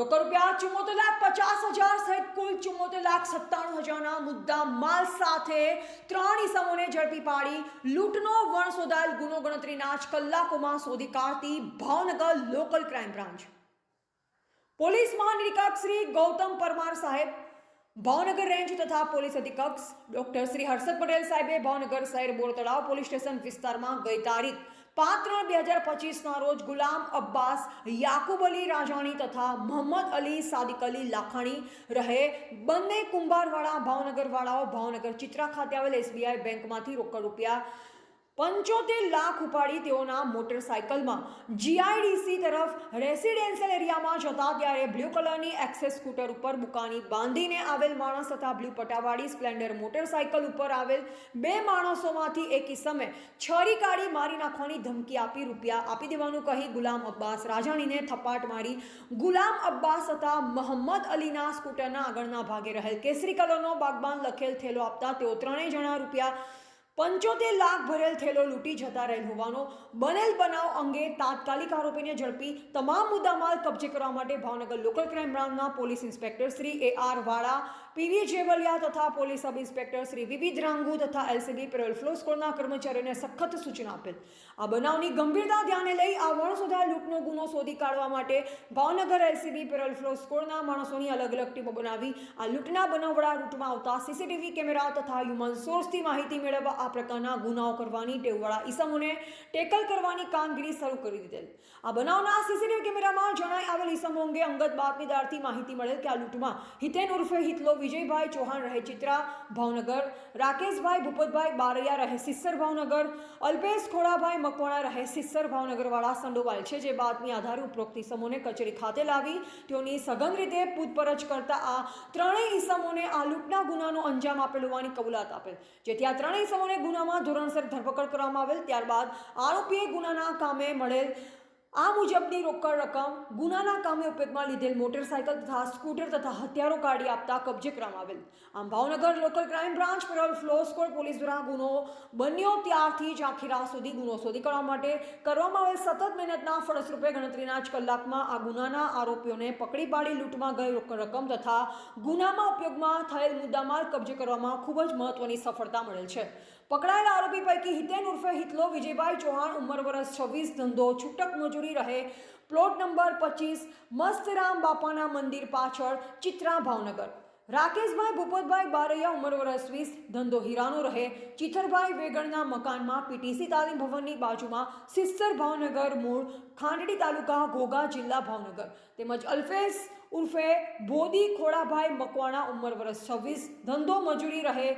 રોકડ રૂપિયા ચુમ્મોતેર લાખ પચાસ હજાર સહિત કુલ ચુમ્મોતેર લાખ સત્તાણું હજારના મુદ્દા માલ સાથે ત્રણ ઇસમોને ઝડપી પાડી લૂંટનો વણ શોધાયેલ ગુનો ગણતરીના જ કલાકોમાં શોધી કાઢતી Bhavnagar local crime branch. Police મહાનિરીક્ષક Shri Gautam Parmar સાહેબ, ભાવનગર રેન્જ તથા પોલીસ અધિકક્ષ ડોક્ટર શ્રી હર્ષદ પટેલ સાહેબે ભાવનગર શહેર બોરતળાવ પોલીસ સ્ટેશન વિસ્તારમાં ગઈ તારીખ પાંચ ત્રણ બે હજાર પચીસના રોજ ગુલામ અબ્બાસ યાકુબ અલી રાજાણી તથા મોહમ્મદ અલી સાદિક અલી લાખાણી રહે. બંને કુંભારવાળા ભાવનગરવાળાઓ ભાવનગર ચિત્રા ખાતે આવેલ એસબીઆઈ બેંકમાંથી રોકડ રૂપિયા પંચોતેર લાખ ઉપાડી તેઓના મોટરસાયકલમાં. જીઆઈડીસી તરફ રેસિડેન્શિયલ એરિયામાં જતા ત્યારે બ્લુ કલરની એક્સેસ સ્કૂટર ઉપર બુકાની બાંધીને આવેલ માણસ તથા બ્લુ પટાવાળી સ્પ્લેન્ડર મોટરસાયકલ ઉપર આવેલ બે માણસોમાંથી એક ઇસમે છરી કાઢી મારી નાખવાની ધમકી આપી રૂપિયા આપી દેવાનું કહી ગુલામ અબ્બાસ રાજાણીને થપાટ મારી. ગુલામ અબ્બાસ તથા મોહમ્મદ અલીના સ્કૂટરના આગળના ભાગે રહેલ કેસરી કલરનો બાગબાન લખેલ થેલો આપતા તેઓ ત્રણેય જણા રૂપિયા પંચોતેર લાખ ભરેલ થેલો લૂંટી જતા રહેલ હોવાનો બનેલ બનાવ અંગે તાત્કાલિક આરોપીને ઝડપી તમામ મુદ્દામાલ કબજે કરવા માટે ભાવનગર લોકલ ક્રાઇમ બ્રાન્ચના police inspector Shri A R Vala P V Jevaliya તથા પોલીસ સબ ઇન્સ્પેક્ટર શ્રી વિવિધ રાંગુ તથા એલસીબી પેરોલ ફ્લો સ્કોરના કર્મચારીઓને સખત સૂચના આપેલ. આ બનાવની ગંભીરતા ધ્યાને લઈ આ વણસોધા લૂંટનો ગુનો શોધી કાઢવા માટે ભાવનગર એલસીબી પેરોલ ફ્લો સ્કોરના માણસોની અલગ અલગ ટીમો બનાવી આ લૂંટના બનાવડા રૂટમાં આવતા સીસીટીવી કેમેરા તથા હ્યુમન સોર્સથી માહિતી મેળવવા આ પ્રકારના ગુનાઓ કરવાની ટેવવાળા ઈસમોને ટેકલ કરવાની કામગીરી શરૂ કરી દીધેલ. આ બનાવના સીસીટીવી કેમેરામાં જણાઈ આવેલ ઈસમો અંગે અંગત બાતમીદારથી માહિતી મળેલ કે આ લૂંટમાં હિતેન ઉર્ફે હિતલો વિજયભાઈ ચૌહાણ રહે ચિત્રા ભાવનગર, રાકેશભાઈ ભૂપતભાઈ બારૈયા રહે સિસ્સર ભાવનગર, અલ્પેશ ખોડાભાઈ મકવાણા રહે સિસ્સર ભાવનગરવાળા સંડોવાલ છે, જે બાતમી આધારે ઉપરોક્ત ઈસમોને કચેરી ખાતે લાવી તેઓની સઘન રીતે પૂછપરછ કરતા આ ત્રણેય ઈસમોને આ લૂંટના ગુનાનો અંજામ આપેલ હોવાની કબૂલાત આપેલ. જેથી આ ત્રણેય ઈસમોને ગુનામાં ધોરણસર ધરપકડ કરવામાં આવેલ. ત્યારબાદ આરોપીએ ગુનાના કામે મળેલ આ મુજબની રોકડ રકમ ગુનાના કામે ઉપયોગમાં લીધેલ મોટરસાયકલ તથા સ્કૂટર તથા હથિયારો કાઢી આપતા કબજે કરવામાં આવેલ. આમ Bhavnagar local crime branch parole furlough squad police દ્વારા ગુનો બન્યો ત્યારથી જ આખી રાત સુધી ગુનો શોધી કાઢવા માટે કરવામાં આવેલ સતત મહેનતના ફળસ્વરૂપે ગણતરીના જ કલાકમાં આ ગુનાના આરોપીઓને પકડી પાડી લૂંટમાં ગઈ રોકડ રકમ તથા ગુનામાં ઉપયોગમાં થયેલ મુદ્દામાલ કબજે કરવામાં ખૂબ જ મહત્વની સફળતા મળેલ છે. પકડાયેલા આરોપી પૈકી હિતેન ઉર્ફે હિતલો વિજયભાઈ ચૌહાણ, ઉંમર વર્ષ છવ્વીસ, ધંધો છૂટક મજૂરી રહે. પ્લોટ નંબર પચીસ, મસ્તરામ બાપાના મંદિર પાછળ, ચિત્રા ભાવનગર. રાકેશભાઈ, ભૂપતભાઈ બારૈયા ઉંમર વર્ષ વીસ, ધંધો હીરાનો રહે. ચિથરભાઈ વેગણના મકાનમાં પીટીસી તાલીમ ભવનની બાજુમાં સિસ્સર ભાવનગર મૂળ, ખાંડડી તાલુકા ઘોઘા જિલ્લા ભાવનગર. તેમજ અલ્ફેસ ઉર્ફે બોદી ખોડાભાઈ મકવાણા ઉંમર વર્ષ છવ્વીસ, ધંધો મજૂરી રહે.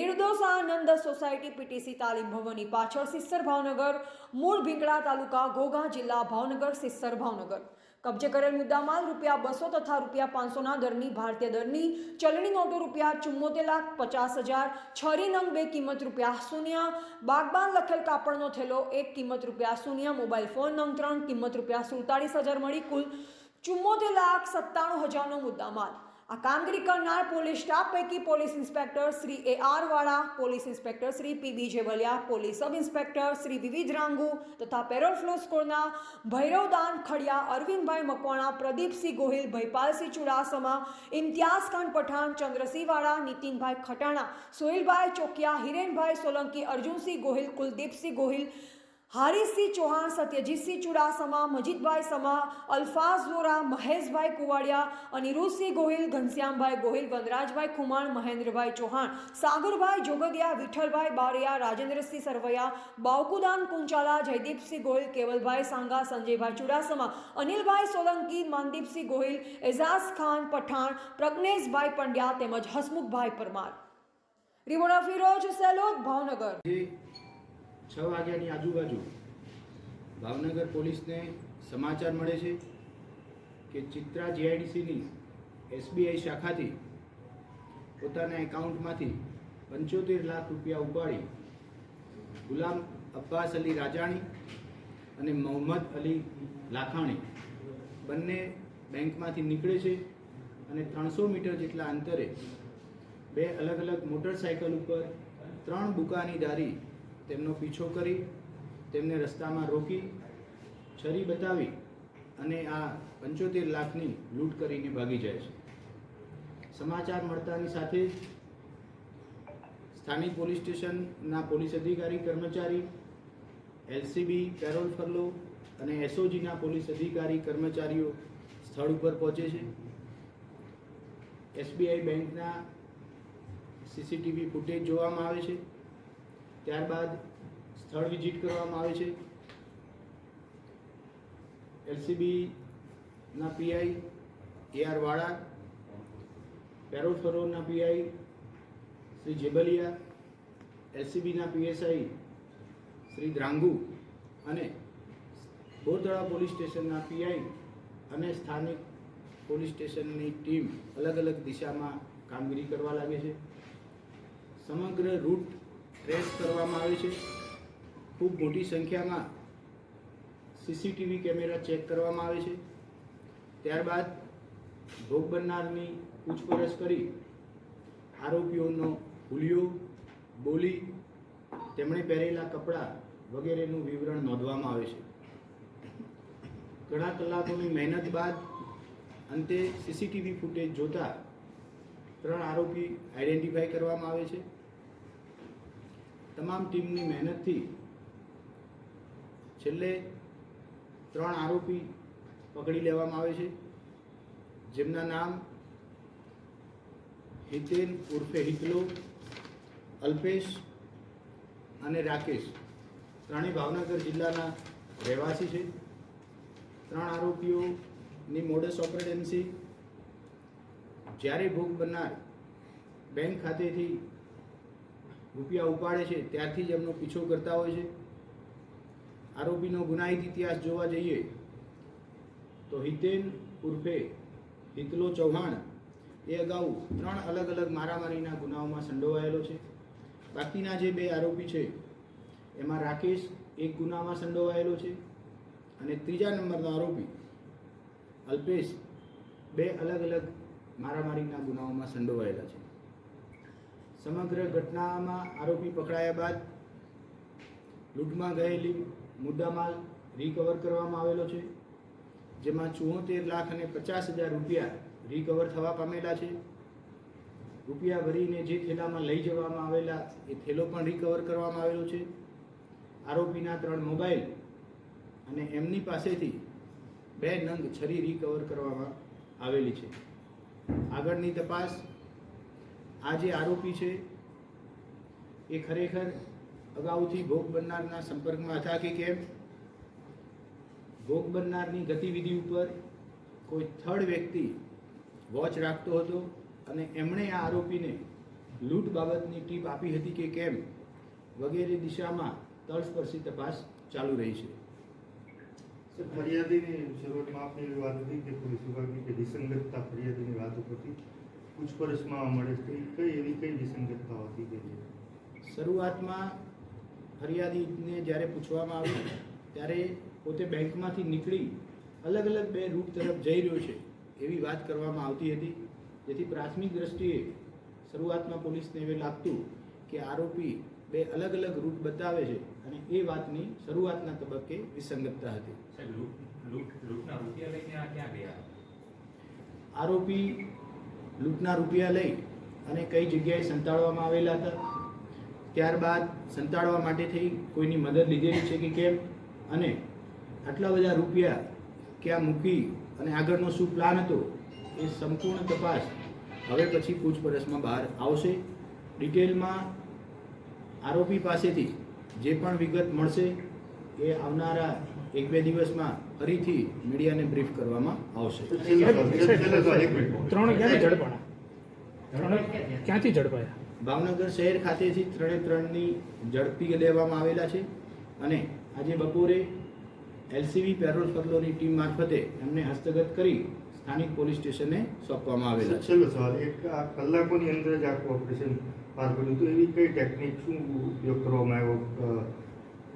નિર્દોષાનંદ સોસાયટી પીટીસી તાલીમ ભવનની પાછળ સિસ્સર ભાવનગર, મૂળ ભીંકડા તાલુકા ઘોઘા જિલ્લા ભાવનગર, સિસ્સર ભાવનગર. કબજે કરેલ મુદ્દામાલ રૂપિયા બસો તથા રૂપિયા પાંચસોના દરની ભારતીય દરની ચલણી નોટો રૂપિયા ચુમ્મોતેર લાખ પચાસ હજાર, છરી નંગ બે કિંમત રૂપિયા શૂન્ય, બાગબાન લખેલ કાપડનો થેલો એક કિંમત રૂપિયા શૂન્ય, મોબાઈલ ફોન નંગ ત્રણ કિંમત રૂપિયા સુડતાળીસ હજાર મળી કુલ ચુમ્મોતેર લાખ સત્તાણું હજારનો મુદ્દામાલ. આ કામગીરી કરનાર પોલીસ સ્ટાફ પૈકી police inspector Shri A R Vala, police inspector Shri P B Jevaliya police sub inspector Shri વિવિધ રાંગુ તથા પેરોલ ફ્લો સ્કોરના ભૈરવદાન ખડિયા, અરવિંદભાઈ મકવાણા, પ્રદીપસિંહ ગોહિલ, ભયપાલસિંહ ચુડાસમા, ઇમ્તિયાઝ પઠાણ, ચંદ્રસિંહ વાળા, નીતિનભાઈ ખટાણા, સોહિલભાઈ ચોકિયા, હિરેનભાઈ સોલંકી, અર્જુનસિંહ ગોહિલ, કુલદીપસિંહ ગોહિલ હારીસિંહ ચૌહાણ સત્યજીતસિંહ ચુડાસમા, મજીદભાઈ સમા, અલ્ફાઝ વોરા, મહેશભાઈ કુવાડિયા અનિરુદ્ધસિંહ ગોહિલ, ઘનશ્યામભાઈ ગોહિલ, વનરાજભાઈ ખુમાણ, મહેન્દ્રભાઈ ચૌહાણ, સાગરભાઈ જોગદિયા, વિઠ્ઠલભાઈ બારિયા, રાજેન્દ્રસિંહ સરવૈયા, બાવકુદાન કુંચાલા, જયદીપસિંહ ગોહિલ, કેવલભાઈ સાંગા, સંજયભાઈ ચુડાસમા, અનિલભાઈ સોલંકી, માનદીપસિંહ ગોહિલ, એઝાઝ ખાન પઠાણ, પ્રજ્ઞેશભાઈ પંડ્યા તેમજ હસમુખભાઈ પરમાર. રિમોડા ફિરોજ સેલોદ ભાવનગર. છ વાગ્યાની આજુબાજુ ભાવનગર પોલીસને સમાચાર મળે છે કે ચિત્રા જીઆઈડીસીની એસબીઆઈ શાખાથી પોતાના એકાઉન્ટમાંથી પંચોતેર લાખ રૂપિયા ઉપાડી ગુલામ અબ્બાસ અલી રાજાણી અને મોહમ્મદ અલી લાખાણી બંને બેંકમાંથી નીકળે છે અને ત્રણસો મીટર જેટલા અંતરે બે અલગ અલગ મોટરસાયકલ ઉપર ત્રણ બુકાની દારી તેમનો પીછો કરી, તેમને રસ્તામાં રોકી, છરી બતાવી અને આ પંચોતેર લાખની લૂંટ કરીને ભાગી જાય છે. સમાચાર મળતાની સાથે સ્થાનિક પોલીસ સ્ટેશનના પોલીસ અધિકારી, કર્મચારી, એલસીબી, પેરોલ ફરલો અને એસઓજીના પોલીસ અધિકારી, કર્મચારીઓ સ્થળ ઉપર પહોંચે છે. એસબીઆઈ બેંકના સીસીટીવી ફૂટેજ જોવામાં આવે છે. ત્યારબાદ સ્થળ વિઝિટ કરવામાં આવે છે. એલસીબીના PI A R Vala, parole ફરોના PI Shri Jebaliya, એલસીબીના પીએસઆઈ શ્રી દ્રાંગુ અને બોરતળા પોલીસ સ્ટેશનના પીઆઈ અને સ્થાનિક પોલીસ સ્ટેશનની ટીમ અલગ અલગ દિશામાં કામગીરી કરવા લાગે છે. સમગ્ર રૂટ ટ્રેસ કરવામાં આવે છે. ખૂબ મોટી સંખ્યામાં સીસીટીવી કેમેરા ચેક કરવામાં આવે છે. ત્યારબાદ ભોગ બનનારની પૂછપરછ કરી આરોપીઓનો હુલિયો, બોલી, તેમણે પહેરેલા કપડાં વગેરેનું વિવરણ નોંધવામાં આવે છે. ઘણા કલાકોની મહેનત બાદ અંતે સીસીટીવી ફૂટેજ જોતા ત્રણ આરોપી આઈડેન્ટિફાઈ કરવામાં આવે છે. તમામ ટીમની મહેનતથી છેલ્લે ત્રણ આરોપી પકડી લેવામાં આવે છે. જેમના નામ હિતેન ઉર્ફે હિતલો, અલ્પેશ અને રાકેશ. ત્રણેય ભાવનગર જિલ્લાના રહેવાસી છે. ત્રણ આરોપીઓની મોડસ ઓપરેટન્સી જ્યારે ભોગ બનનાર બેંક ખાતેથી રૂપિયા ઉપાડે છે, ત્યારથી જ એમનો પીછો કરતા હોય છે. આરોપીનો ગુનાહિત ઇતિહાસ જોવા જઈએ તો હિતેન ઉર્ફે હિતલો ચૌહાણ એ અગાઉ ત્રણ અલગ અલગ મારામારીના ગુનાઓમાં સંડોવાયેલો છે. બાકીના જે બે આરોપી છે, એમાં રાકેશ એક ગુનામાં સંડોવાયેલો છે અને ત્રીજા નંબરનો આરોપી અલ્પેશ બે અલગ અલગ મારામારીના ગુનાઓમાં સંડોવાયેલા છે. સમગ્ર ઘટનામાં આરોપી પકડાયા બાદ લૂંટમાં ગયેલી મુદ્દામાલ રિકવર કરવામાં આવેલો છે, જેમાં ચુંવોતેર લાખ અને પચાસ હજાર રૂપિયા રિકવર થવા પામેલા છે. રૂપિયા ભરીને જે થેલામાં લઈ જવામાં આવેલા એ થેલો પણ રિકવર કરવામાં આવેલો છે. આરોપીના ત્રણ મોબાઈલ અને એમની પાસેથી બે નંગ છરી રિકવર કરવામાં આવેલી છે. આગળની તપાસ આ જે આરોપી છે, એ ખરેખર અગાઉથી ભોગ બનનારના સંપર્કમાં હતા કે કેમ? ભોગ બનનારની ગતિવિધિ ઉપર કોઈ થર્ડ વ્યક્તિ વોચ રાખતો હતો અને એમણે આ આરોપીને લૂંટ બાબતની ટીપ આપી હતી કે કેમ? વગેરે દિશામાં તળસ્પર્શી તપાસ ચાલુ રહી છે. ફરિયાદીની શરૂઆતમાં આપની વાત હતી કે પોલીસ વિભાગની કે વિસંગતતા ફરિયાદીની વાત ઉપરથી? પૂછપરછમાં મળે છે. કઈ એવી કઈ વિસંગતતા હતી કે જે? શરૂઆતમાં ફરિયાદીને જ્યારે પૂછવામાં આવ્યું ત્યારે પોતે બેંકમાંથી નીકળી અલગ અલગ બે રૂટ તરફ જઈ રહ્યો છે એવી વાત કરવામાં આવતી હતી. જેથી પ્રાથમિક દ્રષ્ટિએ શરૂઆતમાં પોલીસને એવું લાગતું કે આરોપી બે અલગ અલગ રૂટ બતાવે છે અને એ વાતની શરૂઆતના તબક્કે વિસંગતતા હતી. સાહેબ લૂંટ લૂંટ લૂંટના રૂપિયા આ ક્યાં ગયા? આરોપી લૂંટના રૂપિયા લઈ અને કઈ જગ્યાએ સંતાડવામાં આવેલા હતા? ત્યારબાદ સંતાડવા માટે થઈ કોઈની મદદ લીધેલી છે કે કેમ? અને આટલા બધા રૂપિયા ક્યાં મૂકી અને આગળનો શું પ્લાન હતો એ સંપૂર્ણ તપાસ હવે પછી પૂછપરછમાં બહાર આવશે. ડિટેલમાં આરોપી પાસેથી જે પણ વિગત મળશે એ આવનારા એક બે દિવસમાં ફરીથી મીડિયાને બ્રીફ કરવામાં આવશે. ત્રણ ક્યાંથી ઝડપાણા? ત્રણ ક્યાંથી ઝડપાયા? ભાવનગર શહેર ખાતેથી ત્રણે ત્રણની ઝડપી લેવામાં આવેલા છે અને આજે બપોરે એલસીબી પેરોલ ફતલોની ટીમ મારફતે એમને હસ્તગત કરી સ્થાનિક પોલીસ સ્ટેશને સોંપવામાં આવેલા છે. છેલ્લો સવાલ એક આ કલાકોની અંદર જ આખું ઓપરેશન પાર કર્યું તો એવી કઈ ટેકનિક શું ઉપયોગ કરવામાં આવ્યો?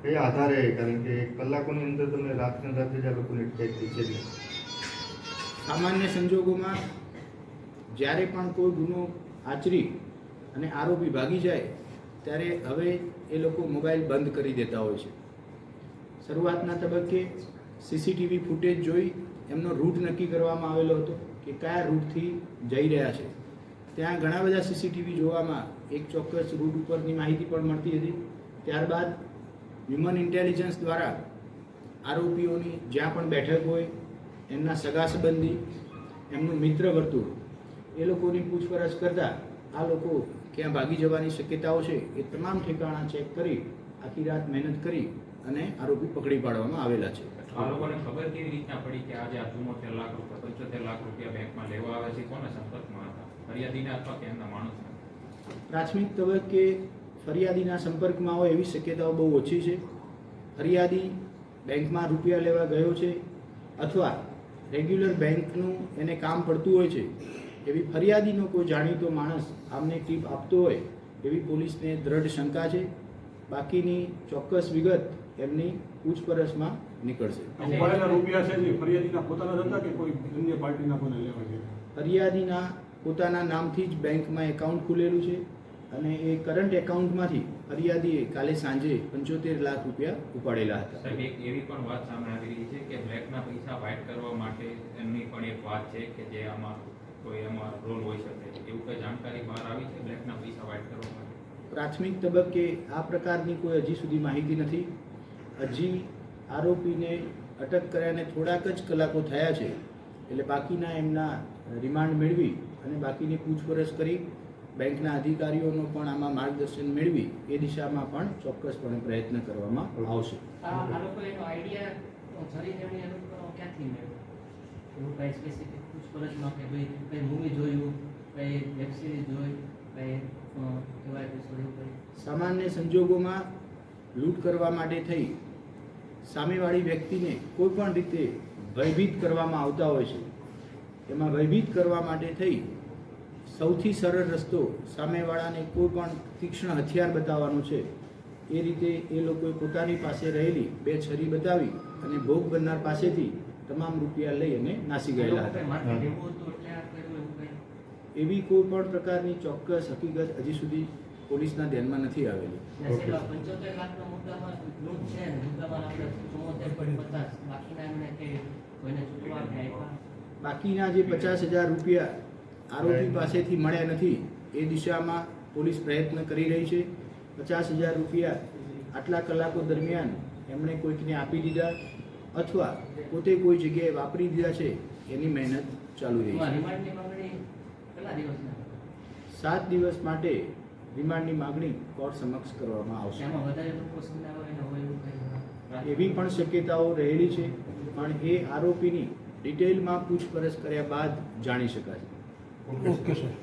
કયા આધારે, કારણ કે કલાકોની અંદર તમે રાતને રાત્રે જ આ લોકોને અટકાઈ થઈ છે સામાન્ય સંજોગોમાં જ્યારે પણ કોઈ ગુનો આચરી અને આરોપી ભાગી જાય, ત્યારે હવે એ લોકો મોબાઈલ બંધ કરી દેતા હોય છે. શરૂઆતના તબક્કે સીસીટીવી ફૂટેજ જોઈ એમનો રૂટ નક્કી કરવામાં આવેલો હતો કે કયા રૂટથી જઈ રહ્યા છે. ત્યાં ઘણા બધા સીસીટીવી જોવામાં એક ચોક્કસ રૂટ ઉપરની માહિતી પણ મળતી હતી. ત્યારબાદ હ્યુમન ઇન્ટેલિજન્સ દ્વારા આરોપીઓની જ્યાં પણ બેઠક હોય એમના સગા સંબંધી એમનું મિત્ર વર્તુળ એ લોકોની પૂછપરછ કરતાં આ લોકો ક્યાં ભાગી જવાની શક્યતાઓ છે એ તમામ ઠેકાણા ચેક કરી આખી રાત મહેનત કરી અને આરોપી પકડી પાડવામાં આવેલા છે. આ લોકોને ખબર કેવી રીતના પડી કે આજે આ ચુમ્મોતેર લાખ રૂપિયા પંચોતેર લાખ રૂપિયા બેંકમાં લેવા આવે છે કોના સંપર્કમાં હતા? ફરિયાદીના અથવા કે એમના માણસ પ્રાથમિક તબક્કે ફરિયાદીના સંપર્કમાં હોય એવી શક્યતાઓ બહુ ઓછી છે. ફરિયાદી બેંકમાં રૂપિયા લેવા ગયો છે અથવા રેગ્યુલર બેંકનું એને કામ પડતું હોય છે. એવી ફરિયાદીનો કોઈ જાણીતો માણસ આમને ટીપ આપતો હોય એવી પોલીસને દ્રઢ શંકા છે. બાકીની ચોક્કસ વિગત એમની પૂછપરછમાં નીકળશે. ફરિયાદીના પોતાના નામથી જ બેંકમાં એકાઉન્ટ ખુલેલું છે. અને એ કરંટ એકાઉન્ટમાંથી ફરિયાદીએ કાલે સાંજે પંચોતેર લાખ રૂપિયા ઉપાડેલા હતા. સાહેબ એક એવી પણ વાત સામે આવી રહી છે કે બ્લેકના પૈસા વ્હાઇટ કરવા માટે એમની પણ એક વાત છે કે જે આમાં કોઈ એમાં રોલ હોઈ શકે. એવું કઈ જાણકારી બહાર આવી છે બ્લેકના પૈસા વ્હાઇટ કરવા માટે? પ્રાથમિક તબક્કે આ પ્રકારની કોઈ હજી સુધી માહિતી નથી. હજી આરોપીને અટક કર્યાને થોડાક જ કલાકો થયા છે. એટલે બાકીના એમના રિમાન્ડ મેળવી અને બાકીની પૂછપરછ કરી બેંકના અધિકારીઓનો પણ આમાં માર્ગદર્શન મેળવી એ દિશામાં પણ ચોક્કસપણે પ્રયત્ન કરવામાં આવશે. સામાન્ય સંજોગોમાં લૂંટ કરવા માટે થઈ સામેવાળી વ્યક્તિને કોઈ પણ રીતે ભયભીત કરવામાં આવતા હોય છે. એમાં ભયભીત કરવા માટે થઈ સૌથી સરળ રસ્તો સામેવાળાને કોઈ પણ તીક્ષ્ણ હથિયાર બતાવવાનો છે. એ રીતે એ લોકોએ પોતાની પાસે રહેલી બે છરી બતાવી અને ભોગ બનનાર પાસેથી તમામ રૂપિયા લઈ અને નાસી ગયેલા એવું કઈ પણ પ્રકારની ચોક્કસ હકીકત હજી સુધી પોલીસના ધ્યાનમાં નથી આવેલી. બાકીના જે પચાસ હજાર રૂપિયા આરોપી પાસેથી મળ્યા નથી. એ દિશામાં પોલીસ પ્રયત્ન કરી રહી છે. પચાસ હજાર રૂપિયા આટલા કલાકો દરમિયાન એમણે કોઈકને આપી દીધા અથવા પોતે કોઈ જગ્યાએ વાપરી દીધા છે એની મહેનત ચાલુ રહી છે. સાત દિવસ માટે રિમાન્ડની માગણી કોર્ટ સમક્ષ કરવામાં આવશે. એવી પણ શક્યતાઓ રહેલી છે પણ એ આરોપીની ડિટેલમાં પૂછપરછ કર્યા બાદ જાણી શકાશે ઓકે સર